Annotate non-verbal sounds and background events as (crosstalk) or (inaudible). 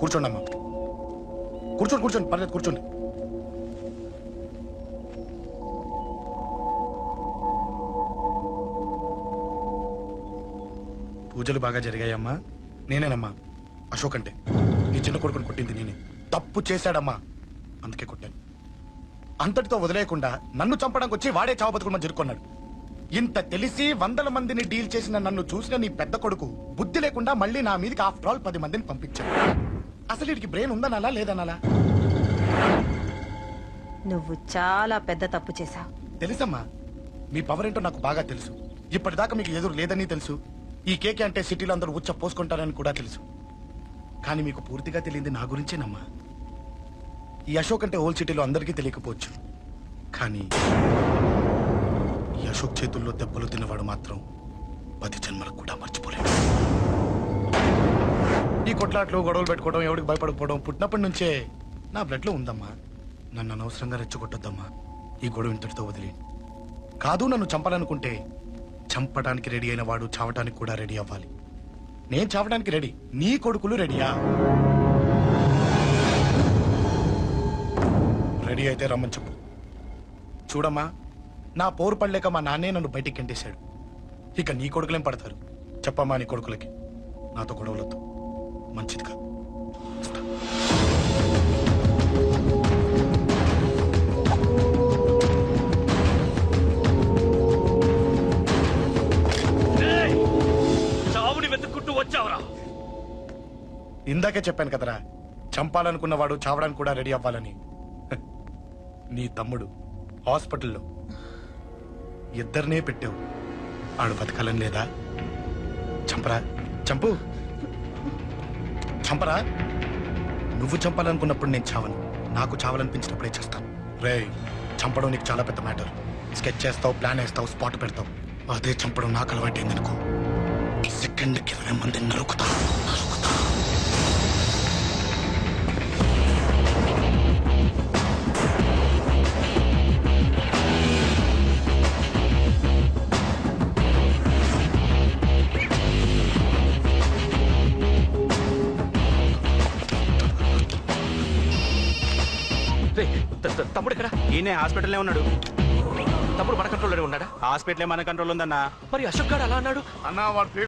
కూర్చోండమ్మా. కూర్చోండి కూర్చోండి పర్లేదు కూర్చోండి. పూజలు బాగా జరిగాయమ్మా. నేనేనమ్మా. అశోక్ అంటే. ఈ చిన్న కొడుకుని కొట్టింది నేనే. తప్పు చేశాడమ్మా. అందుకే కొట్టాను. అంతటితో వదిలేయకుండా నన్ను చంపడానికి వచ్చి వాడే చావు బతుకుండా జరుకున్నాడు ఇంత తెలిసి వందల మందిని డీల్ చేసిన నన్ను చూసిన నీ పెద్ద కొడుకు బుద్ధి లేకుండా మళ్ళీ నా మీదకి ఆఫ్టర్ ఆల్ పది మందిని పంపించాడు. అసలు వీడికి బ్రెయిన్ ఉందనాలా లేదనాలా నువ్వు చాలా పెద్ద తప్పు చేశావు. తెలుసమ్మా మీ పవర్ ఏంటో నాకు బాగా తెలుసు. ఇప్పటిదాకా మీకు ఎదురు లేదని తెలుసు. ఈ కేకే అంటే సిటీలో అందరూ ఉచ్చ పోసుకుంటారని కూడా తెలుసు. కానీ మీకు పూర్తిగా తెలియంది నా గురించేనమ్మా. ఈ అశోక్ అంటే ఓల్డ్ సిటీలో అందరికీ తెలియకపోవచ్చు. కానీ ఈ అశోక్ చేతుల్లో దెబ్బలు తిన్నవాడు మాత్రం పది జన్మలకు కూడా మర్చిపోలేడు. ఈ కొట్లాట్లు గొడవలు పెట్టుకోవడం ఎవరికి భయపడకపోవడం పుట్టినప్పటి నుంచే నా బ్లడ్లో ఉందమ్మా. నన్ను అనవసరంగా రెచ్చగొట్టొద్దమ్మా. ఈ గొడవ ఇంతటితో వదిలి కాదు నన్ను చంపాలనుకుంటే చంపడానికి రెడీ అయిన వాడు చావటానికి కూడా రెడీ అవ్వాలి. నేను చావడానికి రెడీ. నీ కొడుకులు రెడీయా? రెడీ అయితే రమ్మని చెప్పు. చూడమ్మా నా పోరు పడలేక మా నాన్నే నన్ను బయటికి గెంటేశాడు. ఇక నీ కొడుకులేం పడతారు? చెప్పమ్మా నీ కొడుకులకి. నాతో గొడవలతో మంచిది కాదు. చావుని వెతుక్కుంటూ వచ్చావరా. ఇందాకే చెప్పాను కదరా చంపాలనుకున్నవాడు చావడానికి కూడా రెడీ అవ్వాలని. (laughs) నీ తమ్ముడు హాస్పిటల్లో ఇద్దరినే పెట్టావు. ఆడు బతకాలని లేదా? చంపరా? చంపు. చంపరా? నువ్వు చంపాలనుకున్నప్పుడు నేను చావను. నాకు చావాలనిపించినప్పుడే చేస్తాను. రే చంపడం నీకు చాలా పెద్ద మ్యాటర్. స్కెచ్ చేస్తావు ప్లాన్ వేస్తావు స్పాట్ పెడతావు. అదే చంపడం నాకు అలవాటు ఏందనుకో సెకండ్కి ఇరవై మంది నరుకుతావు తమ్ముడు ఇక్కడ ఈయనే హాస్పిటల్లో ఉన్నాడు. తమ్ముడు మన కంట్రోల్లోనే ఉన్నాడా? హాస్పిటలే మన కంట్రోల్ ఉందన్నా. మరి అశోక్ గారు అలా అన్నాడు? అన్నా వాడు